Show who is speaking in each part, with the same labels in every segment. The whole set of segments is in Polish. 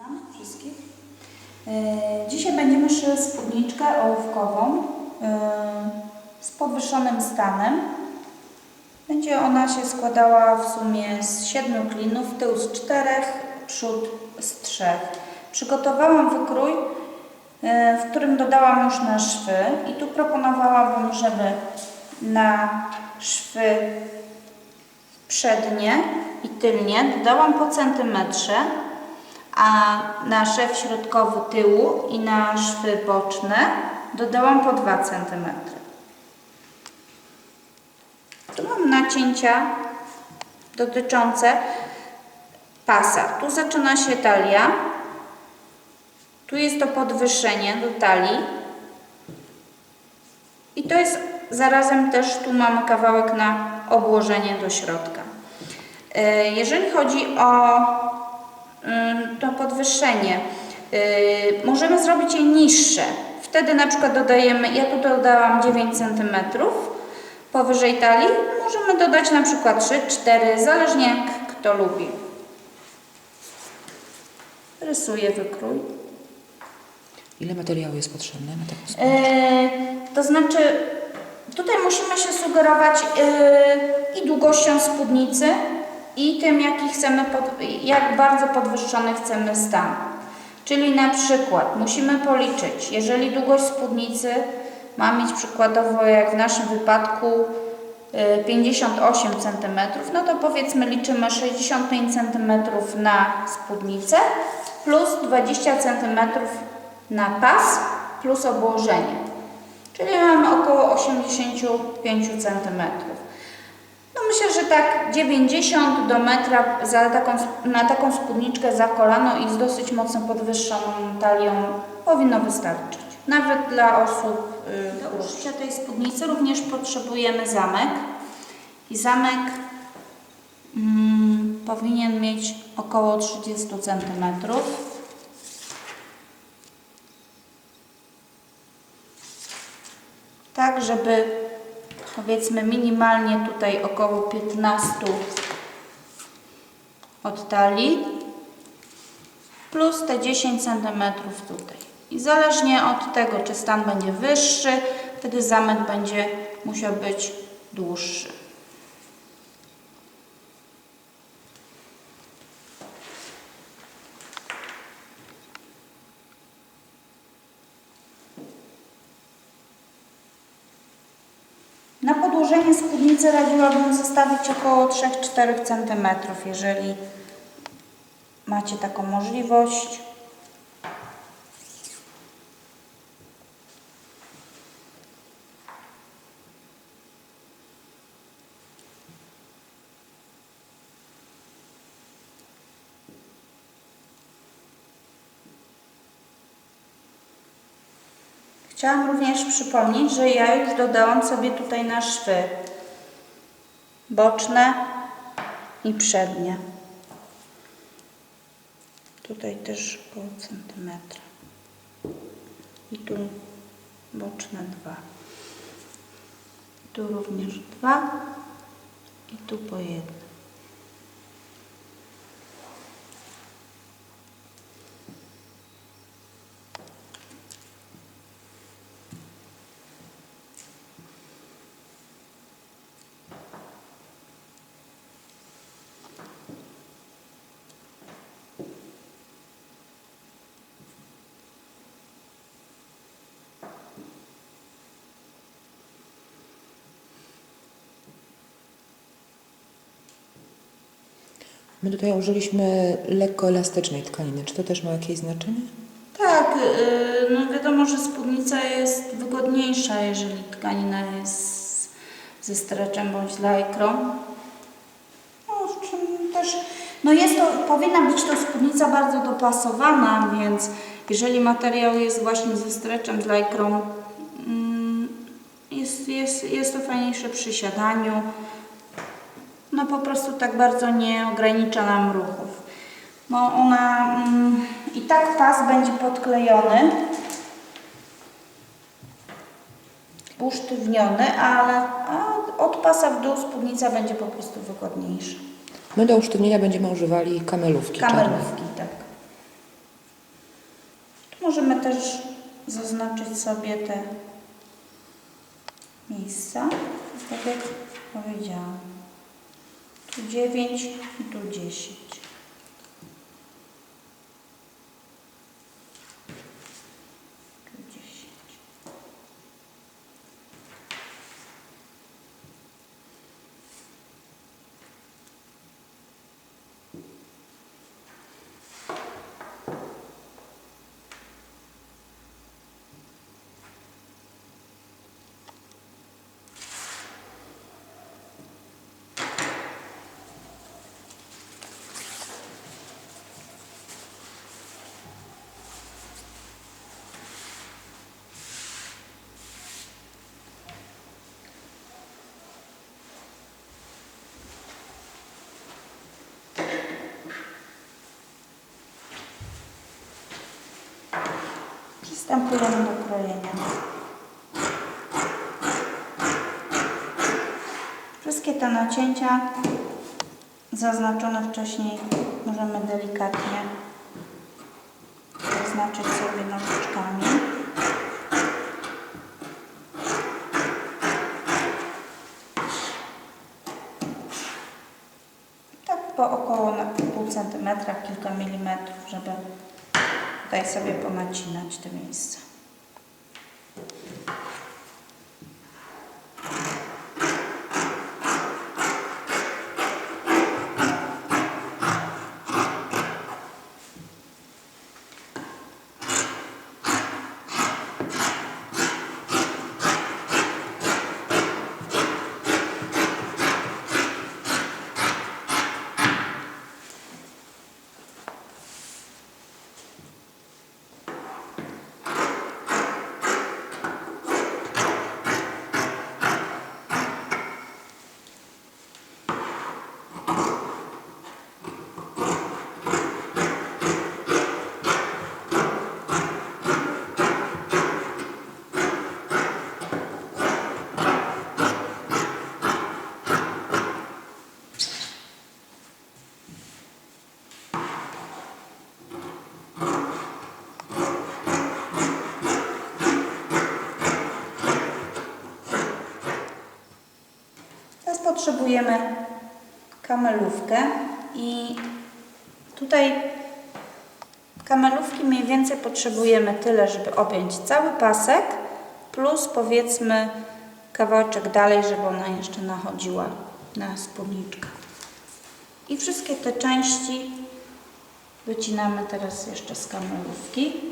Speaker 1: Witam wszystkich. E, Dzisiaj będziemy szyły spódniczkę ołówkową e, z podwyższonym stanem. Będzie ona się składała w sumie z siedmiu klinów, tył z czterech, przód z trzech. Przygotowałam wykrój, e, w którym dodałam już na szwy i tu proponowałabym, żeby na szwy przednie i tylnie dodałam po centymetrze, a na szew środkowy tyłu i na szwy boczne dodałam po 2 cm. Tu mam nacięcia dotyczące pasa. Tu zaczyna się talia. Tu jest to podwyższenie do talii. I to jest zarazem też tu mamy kawałek na obłożenie do środka. E, Jeżeli chodzi o to podwyższenie, y, możemy zrobić je niższe. Wtedy na przykład dodajemy, ja tu dodałam 9 cm powyżej talii, możemy dodać na przykład 3, 4, zależnie jak kto lubi. Rysuję wykrój.
Speaker 2: Ile materiału jest potrzebne na taką?
Speaker 1: E, to znaczy, tutaj musimy się sugerować e, i długością spódnicy, i tym, jaki chcemy pod, jak bardzo podwyższony chcemy stan. Czyli na przykład musimy policzyć, jeżeli długość spódnicy ma mieć przykładowo, jak w naszym wypadku, e, 58 cm, no to powiedzmy liczymy 65 cm na spódnicę plus 20 cm na pas plus obłożenie. Czyli mamy około 85 cm. No myślę, że tak 90 do metra za taką, na taką spódniczkę za kolano i z dosyć mocno podwyższoną talią powinno wystarczyć. Nawet dla osób y, Do użycia tej spódnicy również potrzebujemy zamek. I zamek mm, powinien mieć około 30 cm. Tak, żeby powiedzmy minimalnie tutaj około 15 od talii plus te 10 cm tutaj. I zależnie od tego, czy stan będzie wyższy, wtedy zamek będzie musiał być dłuższy. Na podłożenie spódnicy radziłabym zostawić około 3-4 cm, jeżeli macie taką możliwość. Chciałam również przypomnieć, że ja już dodałam sobie tutaj na szwy boczne i przednie. Tutaj też około centymetra. I tu boczne dwa. Tu również dwa i tu po jednym.
Speaker 2: My tutaj użyliśmy lekko elastycznej tkaniny. Czy to też ma jakieś znaczenie?
Speaker 1: Tak, yy, no wiadomo, że spódnica jest wygodniejsza, jeżeli tkanina jest ze streczem bądź lajkrą. No, w czym też, no jest to, powinna być to spódnica bardzo dopasowana, więc jeżeli materiał jest właśnie ze streczem, z lajkrą, mm, jest, jest, jest to fajniejsze przy siadaniu. No po prostu tak bardzo nie ogranicza nam ruchów. No ona mm, i tak pas będzie podklejony, usztywniony, ale a od pasa w dół spódnica będzie po prostu wygodniejsza.
Speaker 2: My do usztywnienia będziemy używali kamelówki. czarnej.
Speaker 1: Kamerówki, tak. Możemy też zaznaczyć sobie te miejsca, tak jak powiedziałam. Tu 9 i tu 10. Tu 10. Przystępujemy do krojenia. Wszystkie te nacięcia zaznaczone wcześniej możemy delikatnie zaznaczyć sobie nożyczkami. Tak po około na pół centymetra, kilka milimetrów, żeby tutaj sobie ponacinać te miejsca. Teraz potrzebujemy kamelówkę i tutaj kamelówki mniej więcej potrzebujemy tyle, żeby objąć cały pasek plus powiedzmy kawałeczek dalej, żeby ona jeszcze nachodziła na spódniczkę. I wszystkie te części wycinamy teraz jeszcze z kamelówki.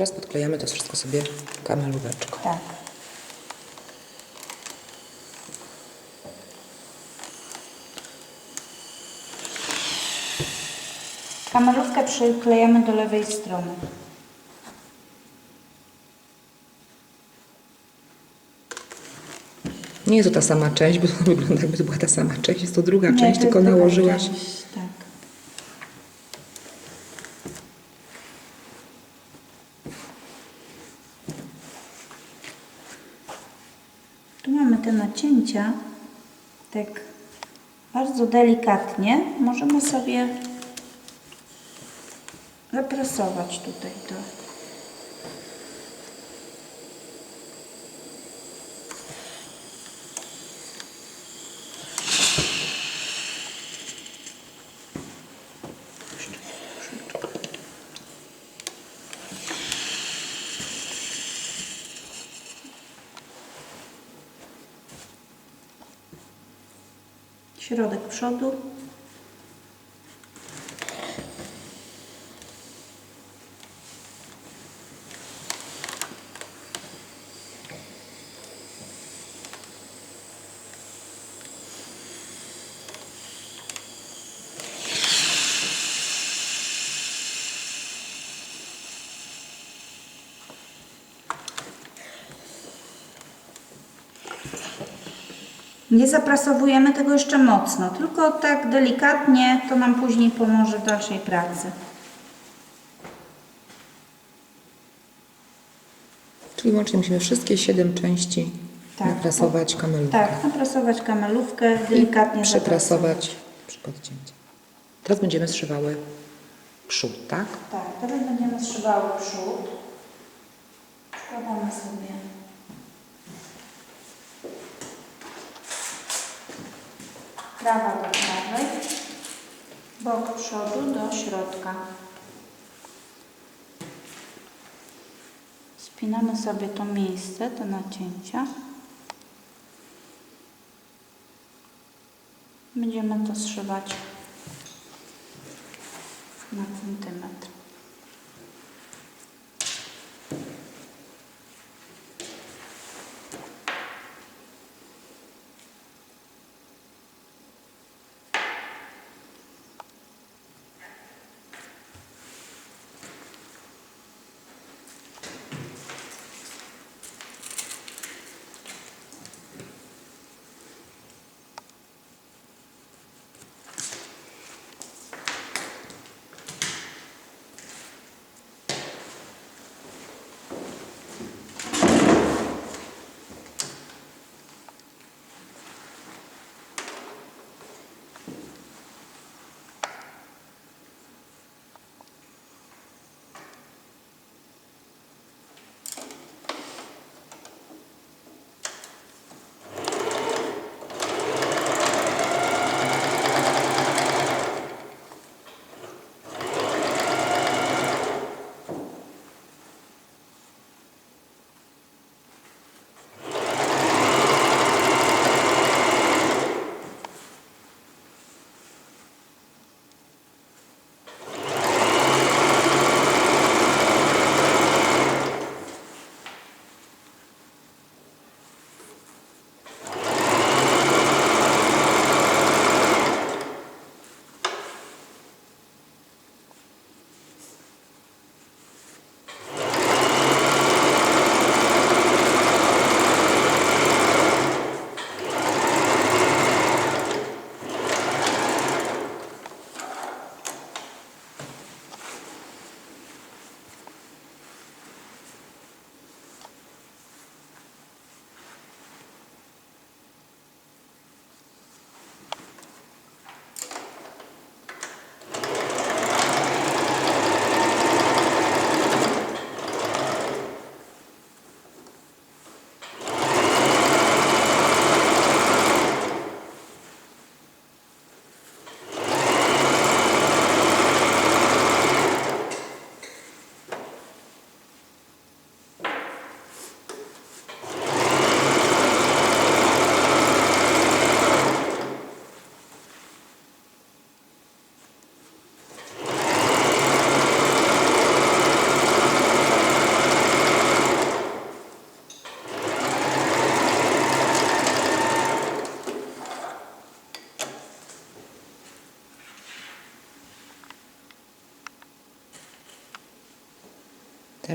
Speaker 2: Teraz podklejamy to wszystko sobie kamelóweczką.
Speaker 1: Tak. Kamerówkę przyklejamy do lewej strony.
Speaker 2: Nie jest to ta sama część, bo to wygląda jakby to była ta sama część. Jest to druga
Speaker 1: Nie,
Speaker 2: część, tylko nałożyłaś.
Speaker 1: część, Tak. Nacięcia, tak bardzo delikatnie, możemy sobie zapresować tutaj to. Środek przodu. Nie zaprasowujemy tego jeszcze mocno, tylko tak delikatnie, to nam później pomoże w dalszej pracy.
Speaker 2: Czyli łącznie musimy wszystkie siedem części
Speaker 1: Tak.
Speaker 2: naprasować kamelówką.
Speaker 1: Tak, naprasować kamelówkę, delikatnie
Speaker 2: I przeprasować przy podcięciu. Teraz będziemy zszywały przód, tak?
Speaker 1: Tak, teraz będziemy zszywały przód. Przykładamy sobie prawa do prawej, bok przodu do środka. Spinamy sobie to miejsce, te nacięcia. Będziemy to zszywać na centymetr.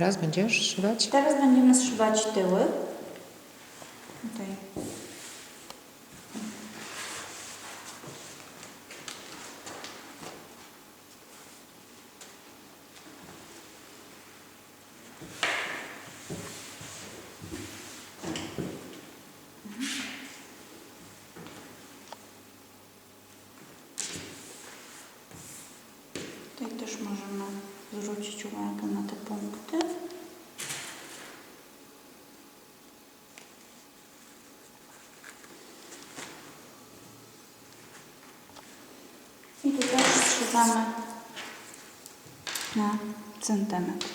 Speaker 2: teraz będziesz szywać?
Speaker 1: Teraz będziemy zszywać tyły. Tutaj. Tutaj też możemy zwrócić uwagę na te punkty. I tu też zszywamy na centymetr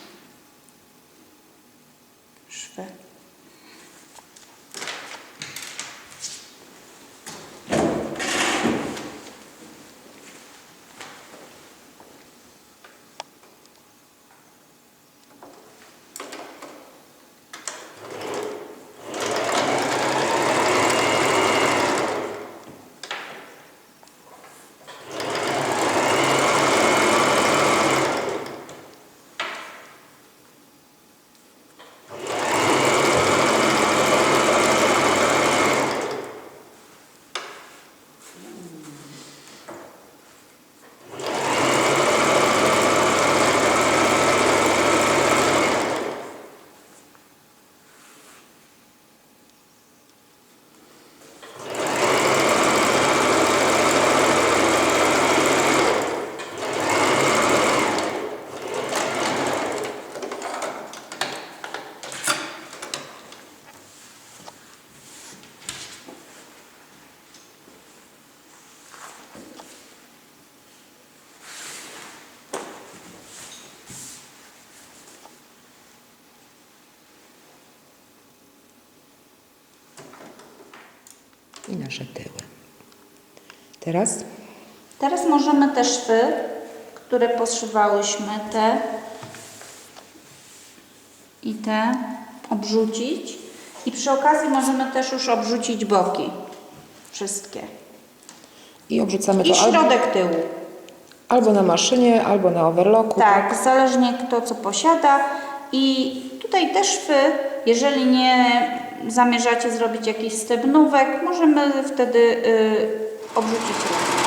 Speaker 1: szwy.
Speaker 2: I nasze tyły. Teraz
Speaker 1: Teraz możemy te szwy, które poszywałyśmy, te i te obrzucić. I przy okazji możemy też już obrzucić boki. Wszystkie.
Speaker 2: i obrzucamy
Speaker 1: I
Speaker 2: to albo,
Speaker 1: środek tyłu.
Speaker 2: albo na maszynie, albo na overlocku.
Speaker 1: Tak, zależnie kto co posiada. I tutaj te szwy, jeżeli nie zamierzacie zrobić jakichś stebnówek, możemy wtedy y, obrzucić ręką.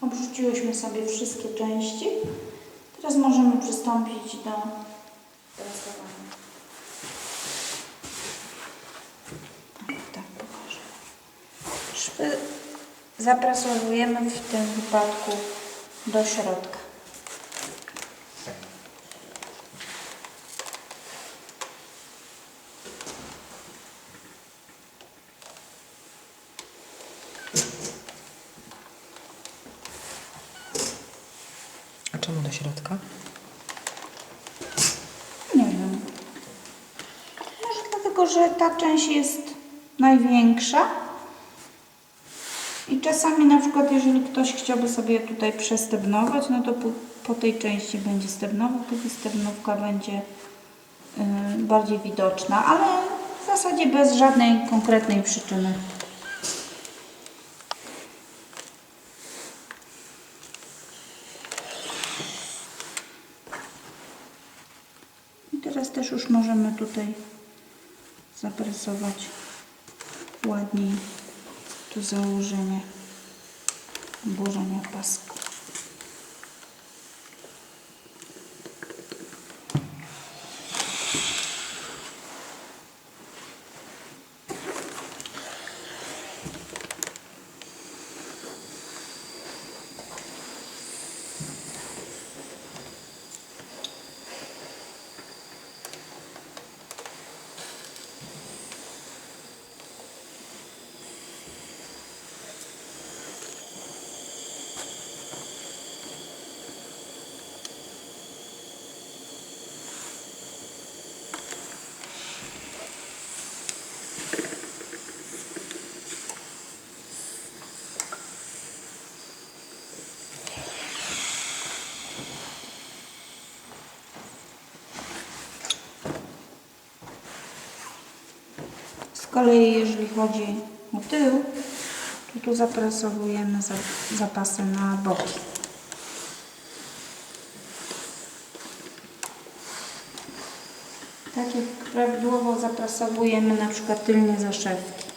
Speaker 1: Obrzuciłyśmy sobie wszystkie części. Teraz możemy przystąpić do prasowania. O, Tak, pokażę. Szwy zaprasowujemy w tym wypadku do środka.
Speaker 2: A czemu do środka?
Speaker 1: Nie wiem. Może dlatego, że ta część jest największa. Czasami na przykład, jeżeli ktoś chciałby sobie tutaj przestebnować, no to po, po tej części będzie stebnował, wtedy stebnówka będzie y, bardziej widoczna, ale w zasadzie bez żadnej konkretnej przyczyny. I teraz też już możemy tutaj zapresować ładniej to założenie Боже, не паскуда. Kolei jeżeli chodzi o tył, to tu zaprasowujemy za, zapasy na boki. Tak jak prawidłowo zaprasowujemy na przykład tylnie zaszewki.